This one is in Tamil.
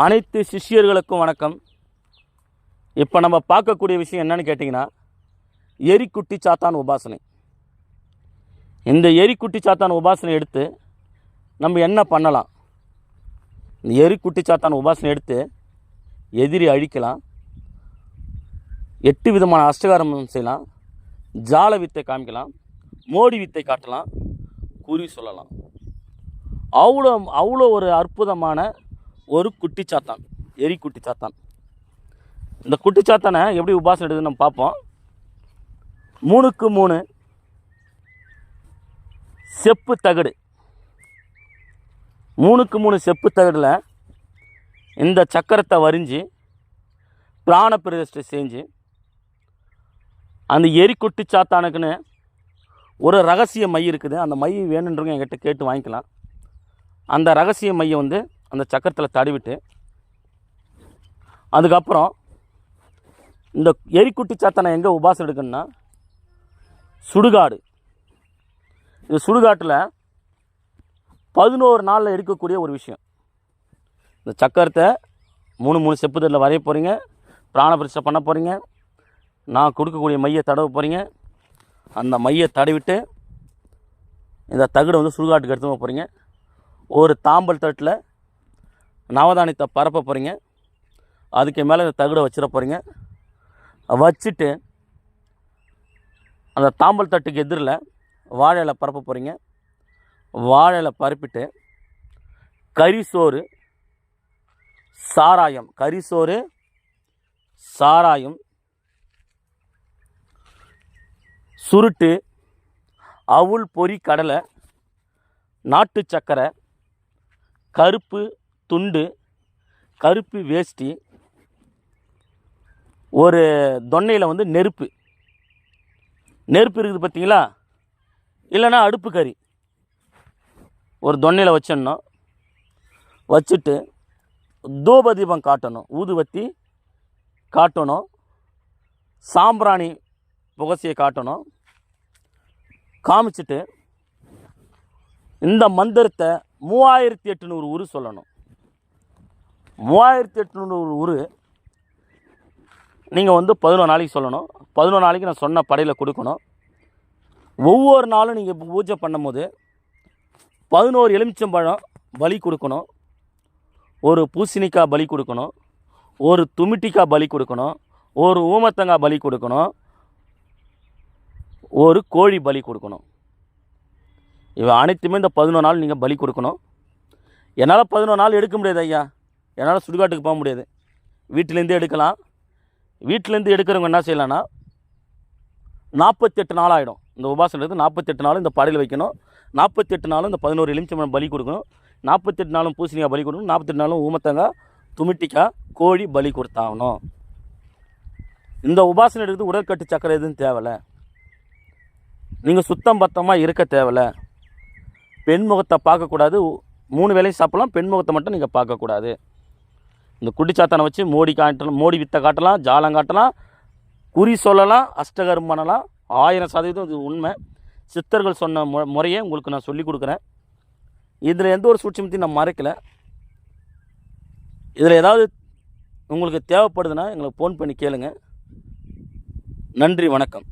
அனைத்து சிஷ்யர்களுக்கும் வணக்கம். இப்போ நம்ம பார்க்கக்கூடிய விஷயம் என்னன்னு கேட்டிங்கன்னா எரிக்குட்டி சாத்தான் உபாசனை. இந்த எரிக்குட்டி சாத்தான் உபாசனை எடுத்து நம்ம என்ன பண்ணலாம்? இந்த எரிக்குட்டி சாத்தான் உபாசனை எடுத்து எதிரி அழிக்கலாம். எட்டு விதமான அஷ்டகாரம் செய்யலாம். ஜால வித்தை காமிக்கலாம். மோடி வித்தை காட்டலாம். குறி சொல்லலாம். அவ்வளோ அவ்வளோ ஒரு அற்புதமான ஒரு குட்டி சாத்தான். எரி குட்டி சாத்தான். இந்த குட்டி சாத்தானை எப்படி உபாசம் எடுக்குதுன்னு நம்ம பார்ப்போம். மூணுக்கு மூணு. செப்பு தகடு. மூணுக்கு மூணு செப்பு தகடில் இந்த சக்கரத்தை வரிஞ்சு பிராண பிரதிஷ்டை செஞ்சு அந்த எரிக்குட்டி சாத்தானுக்குன்னு ஒரு ரகசிய மை இருக்குது. அந்த மை வேணுன்றவங்க என்கிட்ட கேட்டு வாங்கிக்கலாம். அந்த ரகசிய மையை வந்து அந்த சக்கரத்தில் தடவிட்டு அதுக்கப்புறம் இந்த எரிக்குட்டி சாத்தனை எங்கே உபாசம் எடுக்கணும்னா சுடுகாடு. இந்த சுடுகாட்டில் பதினோரு நாளில் எடுக்கக்கூடிய ஒரு விஷயம். இந்த சக்கரத்தை மூணு மூணு செப்புதலில் வரைய போகிறீங்க பிராண பிரச்சனை பண்ண போகிறீங்க நான் கொடுக்கக்கூடிய மையை தடவ போகிறீங்க அந்த மையை தடவிட்டு இந்த தகடை வந்து சுடுகாட்டுக்கு எடுத்து போகிறீங்க ஒரு தாம்பல் தட்டில் நவதானியத்தை பரப்ப போகிறீங்க அதுக்கு மேலே இந்த தகுடை வச்சிட போகிறீங்க வச்சுட்டு அந்த தாம்பல் தட்டுக்கு எதிரில் வாழை பரப்ப போகிறீங்க வாழை பரப்பிட்டு கரிசோறு சாராயம் கரிசோறு சாராயம் சுருட்டு அவுள் பொறி கடலை நாட்டு சக்கரை கருப்பு துண்டு கருப்பு வேஷ்டி ஒரு தொன்னையில் வந்து நெருப்பு. நெருப்பு இருக்குது பார்த்தீங்களா? இல்லைன்னா அடுப்பு கறி. ஒரு தொன்னையில் வச்சிடணும். வச்சுட்டு தூப தீபம் காட்டணும். ஊதுவத்தி காட்டணும். சாம்பிராணி புகசியை காட்டணும். காமிச்சிட்டு இந்த மந்திரத்தை மூவாயிரத்தி எட்டுநூறு உரு சொல்லணும். மூவாயிரத்தி எட்நூறு உரு நீங்கள் வந்து பதினொன்று நாளைக்கு சொல்லணும். பதினொன்று நாளைக்கு நான் சொன்ன படையில் கொடுக்கணும். ஒவ்வொரு நாளும் நீங்கள் பூஜை பண்ணும்போது பதினோரு எலுமிச்சம்பழம் பலி கொடுக்கணும். ஒரு பூசணிக்காய் பலி கொடுக்கணும். ஒரு துமிட்டிக்காய் பலி கொடுக்கணும். ஒரு ஊமத்தங்காய் பலி கொடுக்கணும். ஒரு கோழி பலி கொடுக்கணும். இவை அனைத்துமே இந்த பதினொன்று நாள் நீங்கள் பலி கொடுக்கணும். என்னால் பதினொன்று நாள் எடுக்க முடியாது ஐயா. என்னால் சுடுகாட்டுக்கு போக முடியாது. வீட்டிலேருந்தே எடுக்கலாம். வீட்டிலேருந்து எடுக்கிறவங்க என்ன செய்யலான்னா நாற்பத்தெட்டு நாள் ஆகிடும் இந்த உபாசனத்துக்கு நாற்பத்தெட்டு நாளும் இந்த படையில் வைக்கணும். நாற்பத்தெட்டு நாளும் இந்த பதினோரு எலுமிச்சம்பழம் பலி கொடுக்கணும். நாற்பத்தெட்டு நாளும் பூசணிக்காய் பலி கொடுக்கணும். நாற்பத்தெட்டு நாளும் ஊமத்தங்காய் துமிட்டிக்காய் கோழி பலி கொடுத்தாகணும். இந்த உபாசனை எடுக்கிறது உடற்கட்டு சக்கரை எதுவும் தேவையில்ல. நீங்கள் சுத்தம் பத்தமாக இருக்க தேவையில்ல. பெண்முகத்தை பார்க்கக்கூடாது. மூணு வேளையும் சாப்பிடலாம். பெண்முகத்தை மட்டும் நீங்கள் பார்க்கக்கூடாது. இந்த குட்டிச்சாத்தானை வச்சு மோடி காட்டலாம் மோடி வித்தை காட்டலாம் ஜாலம் காட்டலாம் குறி சொல்லலாம் அஷ்டகரம் பண்ணலாம். ஆயிரம் சதவீதம் இது உண்மை. சித்தர்கள் சொன்ன மு முறையை உங்களுக்கு நான் சொல்லி கொடுக்குறேன். இதில் எந்த ஒரு சூட்சமத்தையும் நான் மறைக்கலை. இதில் ஏதாவது உங்களுக்கு தேவைப்படுதுன்னா எங்களுக்கு ஃபோன் பண்ணி கேளுங்கள் நன்றி வணக்கம்.